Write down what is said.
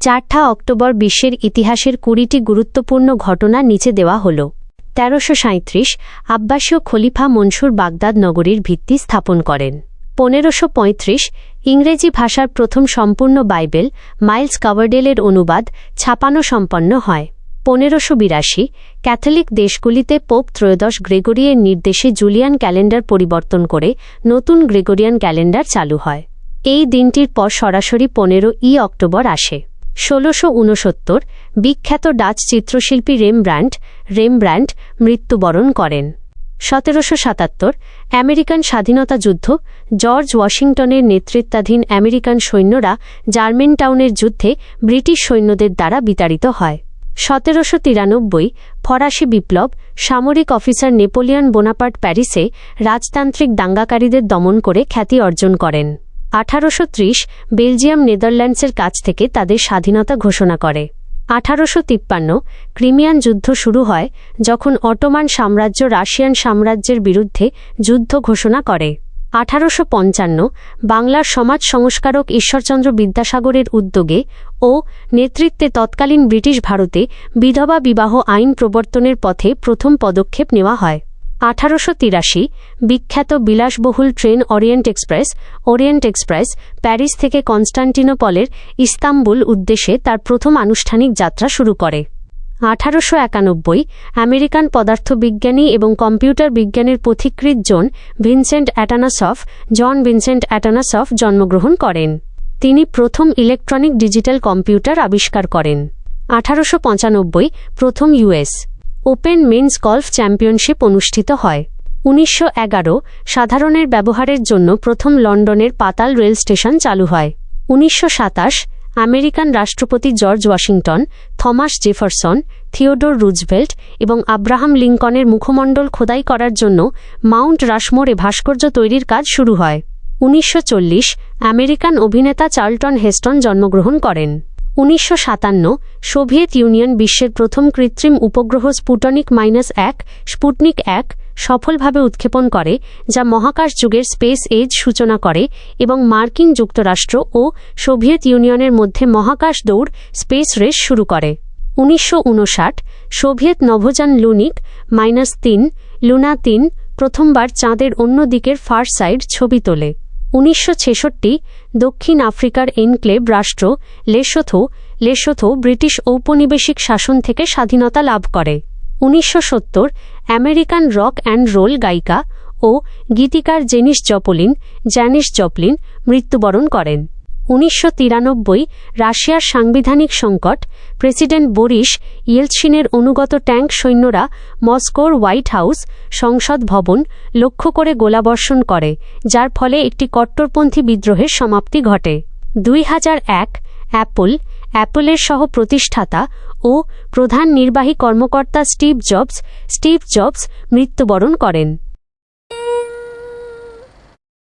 চারটা অক্টোবর বিশ্বের ইতিহাসের কুড়িটি গুরুত্বপূর্ণ ঘটনা নিচে দেওয়া হল। তেরোশো সাঁত্রিশ আব্বাসীয় খলিফা মনসুর বাগদাদ নগরীর ভিত্তি স্থাপন করেন। পনেরোশো পঁয়ত্রিশ, ইংরেজি ভাষার প্রথম সম্পূর্ণ বাইবেল, মাইলস কাভারডেলের অনুবাদ ছাপানো সম্পন্ন হয়। পনেরোশো বিরাশি, ক্যাথলিক দেশগুলিতে পোপ ত্রয়োদশ গ্রেগরিয়ের নির্দেশে জুলিয়ান ক্যালেন্ডার পরিবর্তন করে নতুন গ্রেগরিয়ান ক্যালেন্ডার চালু হয়। এই দিনটির পর সরাসরি পনেরো ই অক্টোবর আসে। ষোলোশো উনসত্তর বিখ্যাত ডাচ চিত্রশিল্পী রেমব্র্যান্ড রেমব্র্যান্ড মৃত্যুবরণ করেন। সতেরোশো সাতাত্তর আমেরিকান স্বাধীনতা যুদ্ধ, জর্জ ওয়াশিংটনের নেতৃত্বাধীন আমেরিকান সৈন্যরা জার্মেন টাউনের যুদ্ধে ব্রিটিশ সৈন্যদের দ্বারা বিতাড়িত হয়। সতেরোশো তিরানব্বই ফরাসি বিপ্লব, সামরিক অফিসার নেপোলিয়ন বোনাপার্ট প্যারিসে রাজতান্ত্রিক দাঙ্গাকারীদের দমন করে খ্যাতি অর্জন করেন। আঠারোশো ত্রিশ বেলজিয়াম নেদারল্যান্ডসের কাছ থেকে তাদের স্বাধীনতা ঘোষণা করে। আঠারোশো তিপ্পান্ন ক্রিমিয়ান যুদ্ধ শুরু হয় যখন অটোমান সাম্রাজ্য রাশিয়ান সাম্রাজ্যের বিরুদ্ধে যুদ্ধ ঘোষণা করে। আঠারোশো পঞ্চান্ন বাংলার সমাজ সংস্কারক ঈশ্বরচন্দ্র বিদ্যাসাগরের উদ্যোগে ও নেতৃত্বে তৎকালীন ব্রিটিশ ভারতে বিধবা বিবাহ আইন প্রবর্তনের পথে প্রথম পদক্ষেপ নেওয়া হয়। আঠারোশো তিরাশি, বিখ্যাত বিলাসবহুল train Orient Express Orient Express, Paris থেকে কনস্টান্টিনোপলের ইস্তাম্বুল উদ্দেশ্যে তার প্রথম আনুষ্ঠানিক যাত্রা শুরু করে। আঠারোশো একানব্বই, আমেরিকান পদার্থবিজ্ঞানী এবং কম্পিউটার বিজ্ঞানের পথিকৃৎ জন ভিনসেন্ট অ্যাটানাসফ, জন ভিনসেন্ট অ্যাটানাসফ জন্মগ্রহণ করেন। তিনি প্রথম ইলেকট্রনিক ডিজিটাল কম্পিউটার আবিষ্কার করেন। আঠারোশো পঁচানব্বই, প্রথম US Open men's golf championship অনুষ্ঠিত হয়। উনিশশো এগারো সাধারণের ব্যবহারের জন্য প্রথম লন্ডনের পাতাল রেল স্টেশন চালু হয়। উনিশশো সাতাশ আমেরিকান রাষ্ট্রপতি George Washington, Thomas Jefferson, Theodore Roosevelt এবং আব্রাহাম লিঙ্কনের মুখমণ্ডল খোদাই করার জন্য মাউন্ট রাশমোরে ভাস্কর্য তৈরির কাজ শুরু হয়। উনিশশো চল্লিশ আমেরিকান অভিনেতা চার্লটন হেস্টন জন্মগ্রহণ করেন। উনিশশো সাতান্ন, সোভিয়েত ইউনিয়ন বিশ্বের প্রথম কৃত্রিম উপগ্রহ স্পুটনিক মাইনাস এক, স্পুটনিক এক সফলভাবে উৎক্ষেপণ করে, যা মহাকাশ যুগের স্পেস এজ সূচনা করে এবং মার্কিন যুক্তরাষ্ট্র ও সোভিয়েত ইউনিয়নের মধ্যে মহাকাশ দৌড়, স্পেস রেস শুরু করে। উনিশশো উনষাট, সোভিয়েত নভোযান লুনিক মাইনাস তিন, লুনা তিন প্রথমবার চাঁদের অন্য দিকের ফার সাইড ছবি তোলে। উনিশশো ছেষট্টি দক্ষিণ আফ্রিকার এনক্লেভ রাষ্ট্র লেসোথো লেসোথো ব্রিটিশ ঔপনিবেশিক শাসন থেকে স্বাধীনতা লাভ করে। উনিশশো সত্তর আমেরিকান রক অ্যান্ড রোল গায়িকা ও গীতিকার জেনিস জপলিন, জ্যানিস জপলিন মৃত্যুবরণ করেন। উনিশশো তিরানব্বই রাশিয়ার সাংবিধানিক সংকট, প্রেসিডেন্ট বরিস ইয়েলছিনের অনুগত ট্যাঙ্ক সৈন্যরা মস্কোর হোয়াইট হাউস সংসদ ভবন লক্ষ্য করে গোলাবর্ষণ করে, যার ফলে একটি কট্টরপন্থী বিদ্রোহের সমাপ্তি ঘটে। দুই এক, অ্যাপল, অ্যাপলের সহ প্রতিষ্ঠাতা ও প্রধান নির্বাহী কর্মকর্তা স্টিভ জবস স্টিভ জবস মৃত্যুবরণ করেন।